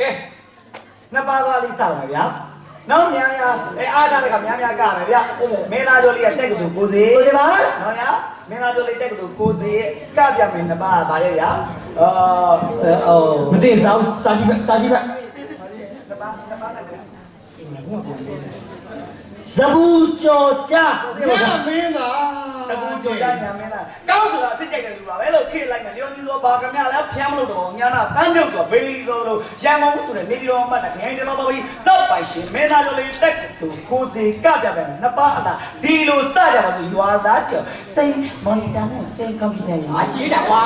ကဲနှစ်ပါးသွားလေးစောက်မယ်ဗျာနောက်များများအဲအားထားတဲ့ကများများကမယ်ဗျာမင်းသားကျော်လေးကတက်ကတူကိုစီကိုစီပါနော်ဗျာမင်းသားကျော်လေးတက်ကတူကိုစီကပြမယ်နှစ်ပါးဗါရဲ့ဗျာအော်အော်မသိစားစာကြည့်ပဲစာကြည့်ပဲနှစ်ပါးနှစ်ပါးနဲ့ဇဘူးကြော်ကြညမင်းသာ စကူကြော်ရညာမင်းလားကောင်းဆိုတာစစ်ကြိုက်တဲ့လူပါပဲလို့ခေလိုက်မယ်လျော်ညီသောဘာကမြလဲဖျမ်းမလို့တော့ညာနာတန်းမြုပ်ဆိုဘေးလီဆိုလို့ရန်ကုန်ဆိုတဲ့နေပြည်တော်မှတ်တဲ့ခိုင်းတယ်လို့ပါပြီးစောက်ပိုင်ရှင်မင်းသားကျော်လေးတက်တူကိုစီကပြမယ်နှစ်ပါးအလားဒီလိုစကြပါသူရွာသားကျော်စိန်မော်နီတာနဲ့စိန်ကွန်ပျူတာရအရှိတာကွာ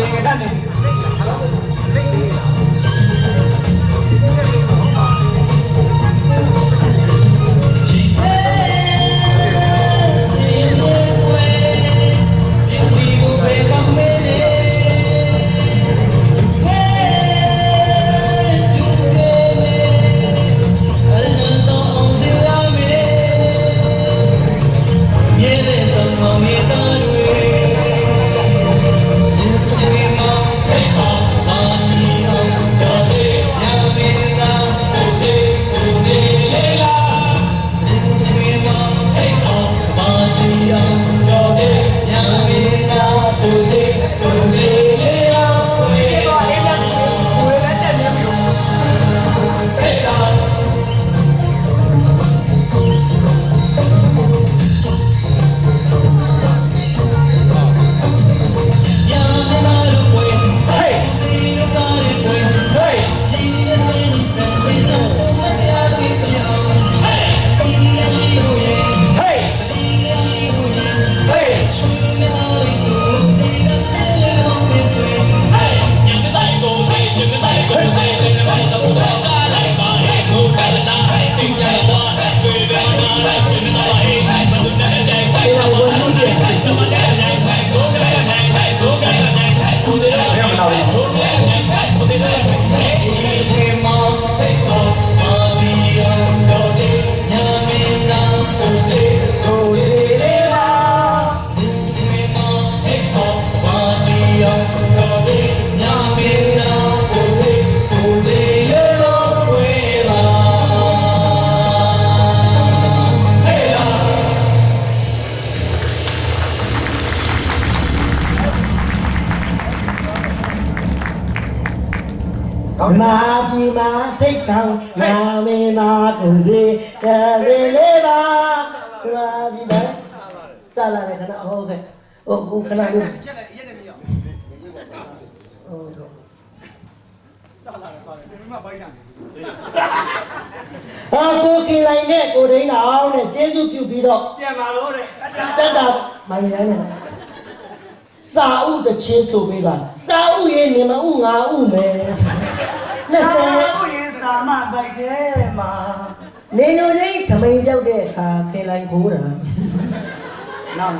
ဝ တိတ်တောင်နာမင်းသာကိုစေတရေလေးပါခလာဒီပါဆလာတယ်ခဏဟုတ်ကဲ့ဟိုခုခဏလေးချက်လိုက်ရက်နေမရဟုတ်ကဲ့ဆလာတယ်ပါတယ်ဒီမှာဘိုင်းတာဟာကိုကီလိုက်နဲ့ကိုဒိန်းအောင်နဲ့ကျေးဇူးပြုပြီးတော့ပြန်ပါလို့တဲ့တက်တာမိုင်းရမ်းနေတာစာဥတချင်းဆိုပေးပါစာဥရေနေမဥငါဥမယ်20 ကာမပကေမာနေညိုကြီးဓမိန်ပြောက်တဲ့အခါခင်လိုက်ခိုးတာနောက်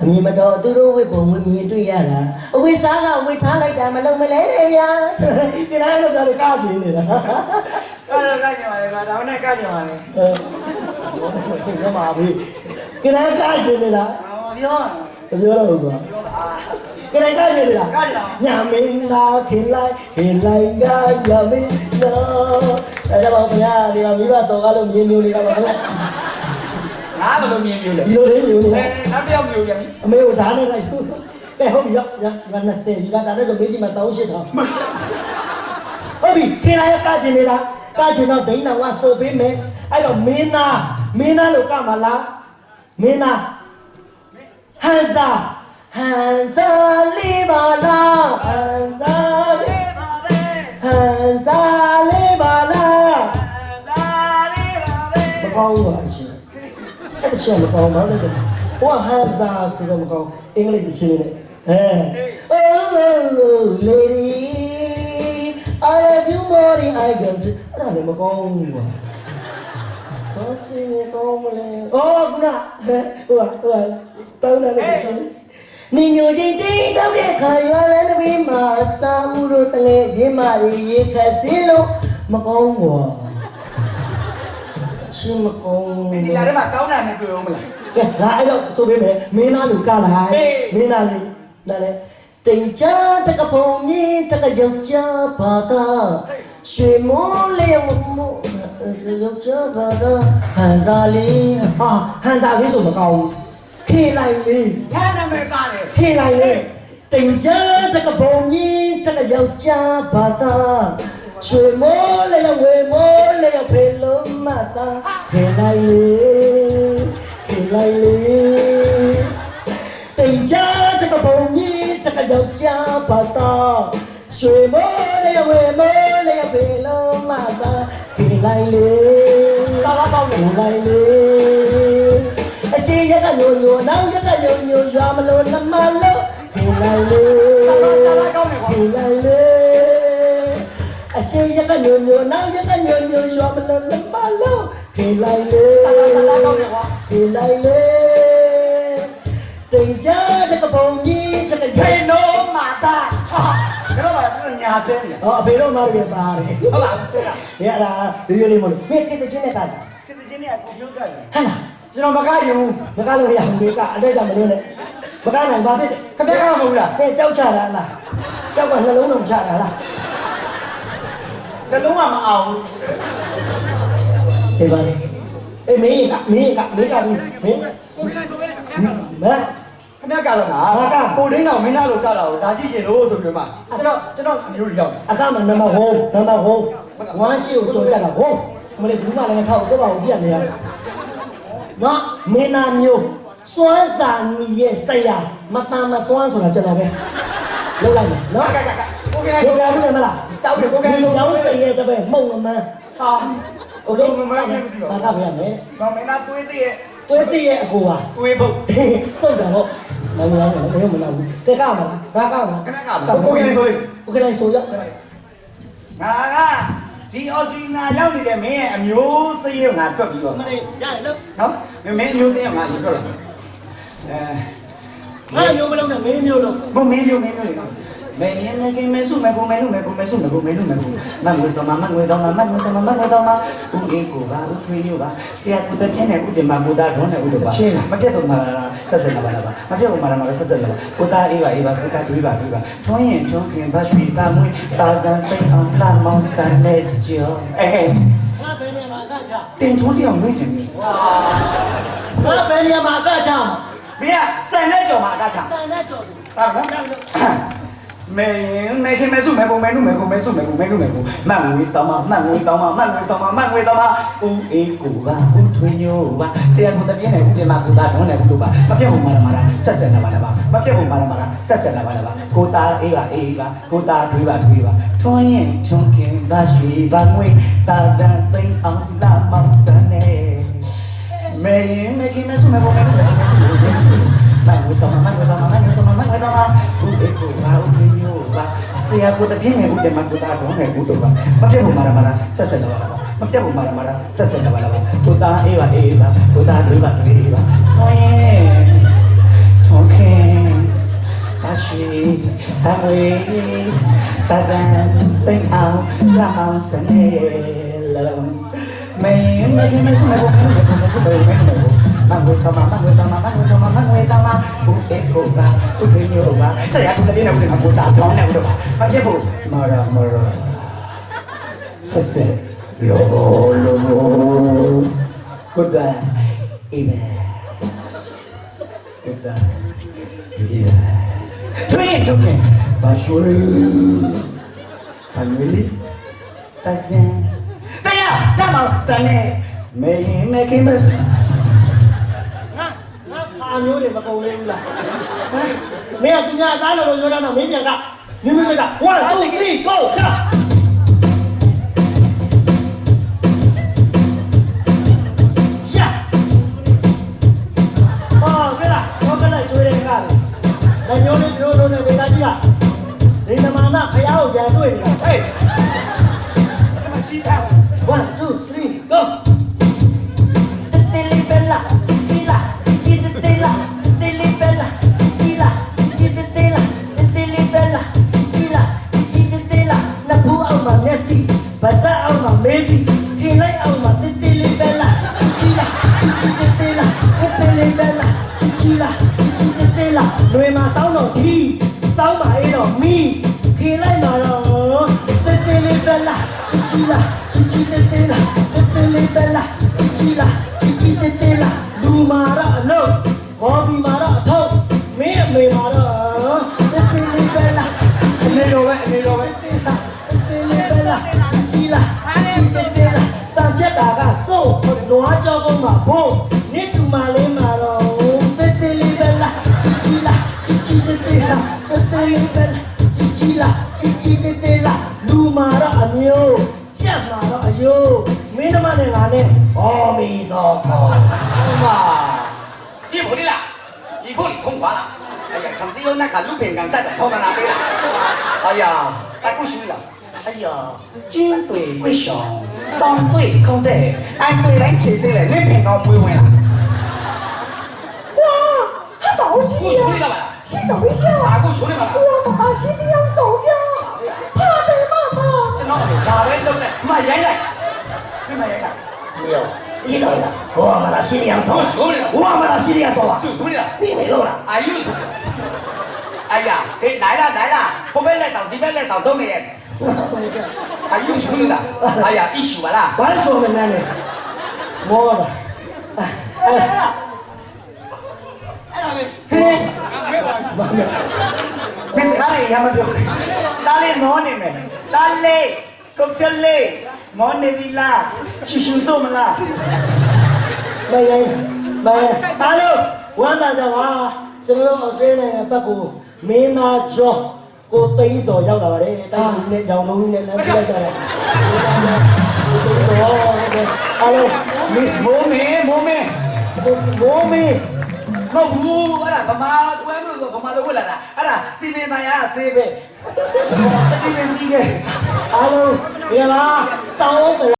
အမြင်မတော်သူတို့ဝိပုံဝိမြင်တွေ့ရတာအဝိစားကဝိထားလိုက်တာမလုံးမလဲတယ်ဗျာဆိုတော့ဒီလားလို့ပြောတယ်ကားချင်းနေတာကားတော့ကားကြပါလေဗျာဒါနဲ့ကားကြပါလေဟုတ်ကဲ့မှာပြီဒီလားကားချင်းနေတာပြောပြောတော့ကွာပြောတာ ကြိုင်ကားချင်နေတာကညပါညာမင်းသားခင်လိုက်ခင်လိုက်ကရမင်းနော်အဲ့ဒါပါဗျာဒီမှာမိဘစော်ကားလို့မြင်မျိုးနေတာပါဗျာငါဘယ်လိုမြင်မျိုးလဲဒီလိုလေးမျိုးနေအဲနောက်တစ်ယောက်မျိုးပြန်ပြီအမေကိုဓာတ်နဲ့လိုက်ကဲဟုတ်ပြီရောညာ20ဒီကဒါနဲ့ဆိုမေးရှိမှ18000ဟုတ်ပြီခင်လိုက်ကချင်နေတာကချင်တော့ဒိန်းတော်ကဆိုပေးမယ်အဲ့တော့မင်းသားမင်းသားလို့ကမှာလားမင်းသားဟန်စာ ဟန်စာလေးပါလားဟန်စာလေးပါပဲဟန်စာလေးပါလားလာလေးပါပဲမကောင်းဘူးပါအချင်းအဲ့တချင်းမကောင်းပါဘူးလေဟိုကဟန်စာဆိုတော့မကောင်းအင်္ဂလိပ်တချင်းနဲ့အဲ Oh lady I love you more than I can say အဲ့ဒါလည်းမကောင်းဘူးကွာဘာစင်းနေကောင်းမလဲအော်ခု နဟိုကဟိုကတောင်းတယ်လေချင်းနင်ညိုချင်းတိတ်တော့တဲ့ခါရွာလန်းတပင်းမှာစာမှုတို့တငယ်ချင်းမတွေရေခက်စင်းလို့မကောင်းကွာအချင်းမကောင်းဒီလာထဲမှာကောင်းတာနဲ့တွေ့အောင်မလားကဲလာအဲ့တော့ဆိုပေးမယ်မင်းသားလူကလာဟဲ့မင်းသားလေးလာလေတင်ချတကဖုံကြီးတကယောက်ျားဘာသာရွှေမိုးလေးမမိုးယောက်ျားဘာသာဟန်စာလေးဟာဟန်စာလေးဆိုမကောင်းဘူး ခေလိုက်လေးငါနာမည်ပါတယ်ခေလိုက်လေးတင်ချတကဖုံကြီးတကယောက်ျားဘာသာရွှေမိုးလေးဝေမိုးလေးဖေလုံးမတာခေလိုက်လေးခေလိုက်လေးတင်ကြတဲ့ကပုံကြီးတကယောက်ျားပါတော့ရွှေမိုးလေးဝေမိုးလေးဖေလုံးမသာခေလိုက်လေသာလာပေါင်းလေလိုက်လေအရှိရက ညိုညိုနောင်ရက်ကညိုညိုရွာမလို့နှမလို့ထူလိုက်လေထူလိုက်လေအရှိရက်ကညိုညိုနောင်ရက်ကညိုညိုရွာမလို့နှမလို့ထူလိုက်လေထူလိုက်လေတင်ကြတဲ့ကပုံကြီးတဲ့ရေနိုမာတာဟာဘယ်တော့မှညာစင်းလေဟောအဖေတို့မောက်ရပါတယ်ဟုတ်လားဟုတ်လားရတာရိုးရိုးလေးမလို့မင်းကိတချင်းနဲ့တာကိတချင်းနဲ့ကွန်ပျူတာဟဲ့လား ကျွန်တော်မကယူမကလို့ရအောင်ဒီကအတိတ်ကမလို့နဲ့မကနိုင်ပါဖြစ်တယ်ခက်ခက်မဟုတ်လား။ကဲကြောက်ချတာလား။ကြောက်ကနှလုံးလုံးချတာလားတလုံးကမအောင်။ဒီပါလေ။အေးမင်းကမင်းကမင်းကမင်းမင်းကိုယ်လိုက်ဆိုပဲမခင်ဗျာကတော့ငါကိုဒင်းတော်မင်းသားလိုကတော့ဒါကြည့်ရှင်လို့ဆိုပြီးမှကျွန်တော်ကျွန်တော်မျိုးရောက်အခါမှာနံပါတ်1နံပါတ်1ဝမ်းရှိကိုကြော်ကြတာဟုတ်မလေးဘူးမလည်းထောက်တော့ပါဘူးပြတ်နေရ နော်မင်းနာမျိုးစွမ်းစာညီရဲ့ဆက်ရမတန်မစွမ်းဆိုတာကျွန်တော်ပဲလောက်လိုက်မယ်နော် ကကကကိုက ဒီကြားဘူးမလား တောက်တယ်ကိုက ဒီချောင်းဆက်ရဲ့တပည့်မှုံမန်း ဟာ โอเคဘာကပြရမယ် တော့မင်းသားတွေးသေးရဲ့ တွေးတည့်ရဲ့အကိုပါ တွေးဖို့ စုတ်တာဟုတ်မမလားမမမလားဘူးကဲကမလားဘာကမလား ခဏကကိုကလေးဆိုလေ โอเคလိုက်ဆိုရ ငါက ဒီအော်စတြေးလျရောက်နေတဲ့မင်းရဲ့အမျိုးစည်းရငါတွက်ပြီးတော့မလေးရလို့နော်မင်းအမျိုးစည်းရငါယူတော့လာအဲငါမျိုးမလုံးနဲ့မင်းမျိုးလုံးဘုမင်းမျိုးမင်းမျိုးလေ မေရင်မကင်းမဆုမကူမဲနုမဲကူမဲဆုမကူမဲနုမဲကူမငွေစမမငွေတော့မမငွေစမမငွေတော့မဦးအေးကိုပါဦးထွေးမျိုးပါဆရာကုတပြင်းနဲ့ဦးတင်မမူတာဒွန်းနဲ့ဦးတို့ပါမပြတ်တော့မှာဆက်ဆက်လာပါလားမပြတ်တော့မှာလည်းဆက်ဆက်လာပါကိုသားအေးပါအေးပါကိုသားတွေးပါတွေးပါထွန်းရင်ထွန်းခင်ဗတ်ပြီးပါမွေးတာဇန်စိတ်အောင်လာမောင်းဆန်နဲ့ကြောအဲငါဘယ်နေ မှာကချတင်ထွန်းတရားမွေးချင်ပြီငါဘယ်နေမှာကချမင်းကဆန်နဲ့ကြော်မှာအကချစံနဲ့ကြော်စုဟုတ်နော်မေမေခင်မဲစုမဲပုံမဲနုမဲကိုမဲစုမဲကိုမဲနုမဲကိုမန်ငွေဆောင်မမန်ငွေတောင်းမမန်ငွေဆောင်မမန်ငွေတောင်းမဦးအေးကိုပါဦးထွေညိုပါဆရာကတပြင်းနဲ့ဦးတင်မကိုသားဒုံးနဲ့ကိုတို့ပါမပြတ်ဘူးမာရမာရဆက်ဆက်လာပါလာပါမပြတ်ဘူးမာရမာရဆက်ဆက်လာပါလာပါကိုသားအေးပါအေးပါကိုသားထွေးပါထွေးပါထွန်းရင်ထွန်းခင်ပါရှိပါငွေတာဇန်သိန်းအောင်လာမောင်စနေမေမေခင်မဲစုမဲပုံမဲနုမဲကိုမဲစုမဲမန်ငွေဆောင်မမန်ငွေတောင်းမမန်ငွေဆောင်မမန်ငွေတောင်းမဦးအေးကိုပါဦးထွေညို ပါဆရာကိုတပြင်းနဲ့ဦးတယ်မကိုသားတော့နဲ့ဦးတော့ပါမပြတ်ဘူးမာရမာရဆက်ဆက်တော့ပါမပြတ်ဘူးမာရမာရဆက်ဆက်တော့ပါကိုသားအေးပါအေးပါကိုသားတွေးပါတွေးပါဟောရဲ့ထုံးခင်အရှိအဝေးတသန်တိမ်အောင်လာအောင်စနေလုံးမင်းမင်းမစမဘုံမင်းမစမဘုံ မင်းမငွေဆောင်မငွေတောင်းမငွေဆောင်မငွေတောင်းမဦးအေကိုပါဦးကညိုပါဆရာကတပြင်းနဲ့ဦးတယ်မကိုသားတော့နဲ့ဦးတော့ပါ ငါဖာမျိုးတွေမကုန်လေဘူးလားဟမ်မင်းကသူများအသားလို့ပြောတာတော့မင်းပြန်ကမြင်းမြင်းက1 2 3 go ချာရှာအော်ကဲလားတော့ကလည်းကျွေးတယ်ကားလေညိုးလေးပြောလို့နဲ့ဝေသားကြီးကဇိန္ဒမာနဖယားကိုပြန်တွေ့နေတာ က်အောင်မှာမေးစီထင်လိုက်အောင်မှာတိတိလေးပဲလားချီလာချီချီတိတိလားတိတိလေးပဲလားချီချီလာချီချီတိတိလားလွေမှာစောင်းတော့ဒီစောင်းပါအေးတော့မီထင်လိုက်မှာတော့တိတိလေးပဲလားချီချီလာချီချီတိတိလားတိတိလေးပဲလားချီချီလာချီချီတိတိလားလူမာတော့အလုံးဘောဘီမာတော့အထုပ်မင်းအမေမာတော့တိတိလေးပဲလားအနေတော်ပဲအနေတော်ပဲတေလာတေလေးပဲလား ကြောကုန်းမှာဘိုးနိတူမလေးမှာတော့တေတေလေးပဲလားကြီးလားကြီးကြီးတေတေလားတေတေလေးပဲလားကြီးကြီးလားကြီးကြီးတေတေလားလူမာတော့အမျိုးကြက်မာတော့အယိုးမင်းတို့မနဲ့ငါနဲ့အော်မီစောခေါ် 妈，一婆的啦，一婆你空话啦。哎呀，上次有那个路边干在的，头发那边啦。哎呀，太过虚了。哎呀，军队为上， 当队空队，按队来起身来，那边搞不会啦。哇，还毛细过去呀！了吧？是怎么回事？打过去了吧？我把把心里要走呀，怕得妈妈。这哪里？哪来的呢？妈爷爷，你妈爷爷，没有一等一等我把他心里养我求你了，我把他心里养走了求求你了。你没漏了哎呦！哎呀，哎来了来了，后边来到这边来到都没。哎 Are you sure? Ah ya, issue lah. Balik suruh mana ni? Mau apa? Hei, mana? Bicara ya macam. Tali non ni mana? Tali, kau cili, mau ni bila, susu som lah. Bayar, bayar. Halo, wah macam wah. Sebelum Australia ni apa ku? Mema Joe. ရှူရှူဆိုမလားမယိုင်းမယိုင်းအားလုံးဝမ်းသာကြပါကျွန်တော်တို့ဩစတြေးလျဘက်ကိုမင်းသားကျော်ကိုသိန်းစော်ရောက်လာပါတယ်တိုင်းလူနဲ့ရောင်လုံးကြီးနဲ့လမ်းပြလိုက်ကြတယ်ကိုသိန်းစော်အားလုံးမင်းမိုးမင်းမိုးမင်းမိုးမင်းမဟုတ်ဘူးအဲ့ဒါဗမာကွဲမလို့ဆိုဗမာလိုဝတ်လာတာအဲ့ဒါစီမင်းသားရဆေးပဲစီမင်းစီးခဲ့အားလုံးဒီလားတောင်းအောင်